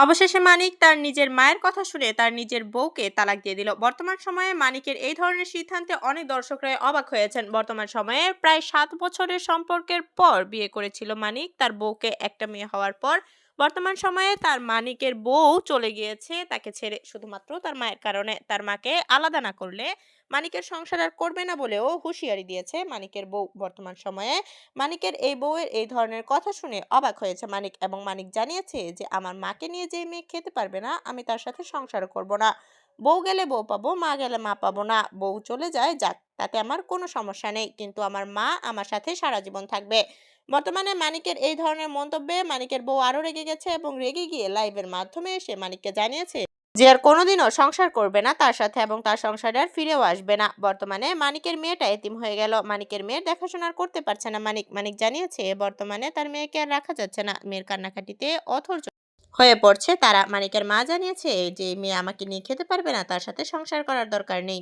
অবশেষে মানিক তার নিজের মায়ের কথা শুনে তার নিজের বউকে তালাক দিয়ে দিল। বর্তমান সময়ে মানিকের এই ধরনের সিদ্ধান্তে অনেক দর্শকরাই অবাক হয়েছেন। বর্তমান সময়ে প্রায় সাত বছরের সম্পর্কের পর বিয়ে করেছিল মানিক। তার বউকে একটা মেয়ে হওয়ার পর বর্তমান সময়ে তার মানিকের বউ চলে গিয়েছে। তাকে ছেড়ে শুধুমাত্র তার মায়ের কারণে তার মাকে আলাদা না করলে মানিকের সংসার আর করবে না বলেও হুঁশিয়ারি দিয়েছে মানিকের বউ। বর্তমান সময়ে মানিকের এই বউয়ের এই ধরনের কথা শুনে অবাক হয়েছে মানিক এবং মানিক জানিয়েছে যে, আমার মাকে নিয়ে যে মেয়ে খেতে পারবে না, আমি তার সাথে সংসার করব না। বউ গেলে বউ পাবো, মা গেলে মা পাবো না। বউ চলে যায় যাক, তাতে আমার কোনো সমস্যা নেই। কিন্তু আমার মা আমার সাথে সারা জীবন থাকবে। বর্তমানে মানিকের এই ধরনের মন্তব্যে মানিকের বউ আরও রেগে গেছে এবং রেগে গিয়ে লাইভের মাধ্যমে সে মানিককে জানিয়েছে যে আর কোনোদিনও সংসার করবে না তার সাথে এবং তার সংসারে আর ফিরেও আসবে না। বর্তমানে মানিকের মেয়েটা এতিম হয়ে গেল। মানিকের মেয়ের দেখাশোনা করতে পারছে না। মানিক মানিক জানিয়েছে, বর্তমানে তার মেয়েকে আর রাখা যাচ্ছে না। মেয়ের কান্নাকাটিতে অথর হয়ে পড়ছে তারা। মানিকের মা জানিয়েছে যে, মেয়ে আমাকে নিয়ে খেতে পারবে না, তার সাথে সংসার করার দরকার নেই।